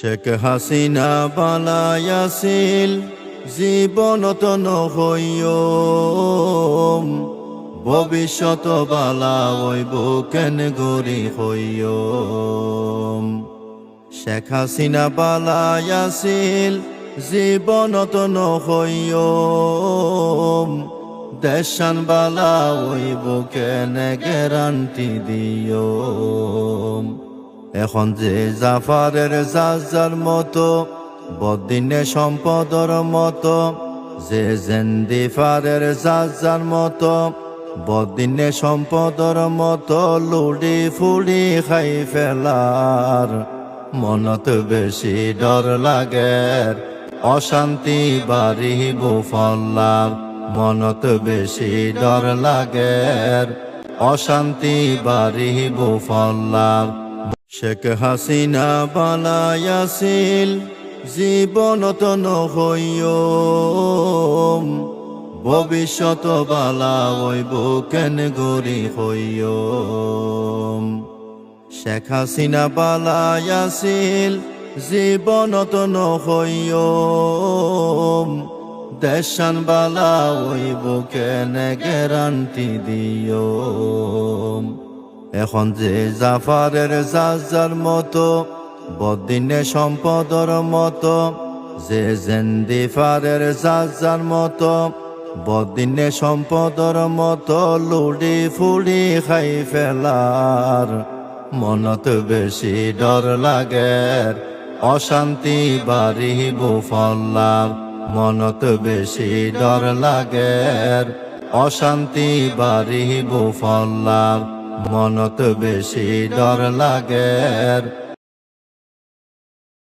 শেখ হাসিনা বালায়াছিল জীবনত নহইও। ভবিষ্যৎ বালা ওইব কেন গরি হইও। শেখ হাসিনা বালায়াছিল জীবনত নহইও। দেশান বালা ওইব কেন গ্যারান্টি দিও। এখন যে জাফারের যার মতো বদিনে সম্পদর মতো, যে জেন্দিফারের যার মতো বদিনে সম্পদর মতো লুডি ফুডি খাই ফেলার। মনত বেশি ডর লাগে, অশান্তি বাড়িব ফল্লার মনত বেশি ডর লাগে, অশান্তি বাড়িব ফল্লার শেখ হাসিনা বালায়াছিল জীবনত নহইও। ভবিষ্যৎ বালা ওইব কেন গরি হইও। শেখ হাসিনা বালায়াছিল জীবনত নহইও। দেশান বালা ওইব কেন গ্যারান্টি দিও। এখন যে জাফারের যার মতো বদিনে সম্পদর মতো, যে জেন্দিফারের যার মতো বদিনে সম্পদর মতো লুডি ফুডি খাই ফেলার। মনত বেশি ডর লাগে, অশান্তি বাড়িব ফল্লার মনত বেশি ডর লাগে, অশান্তি বাড়িব ফল্লার মনত বেশি ডর লাগে।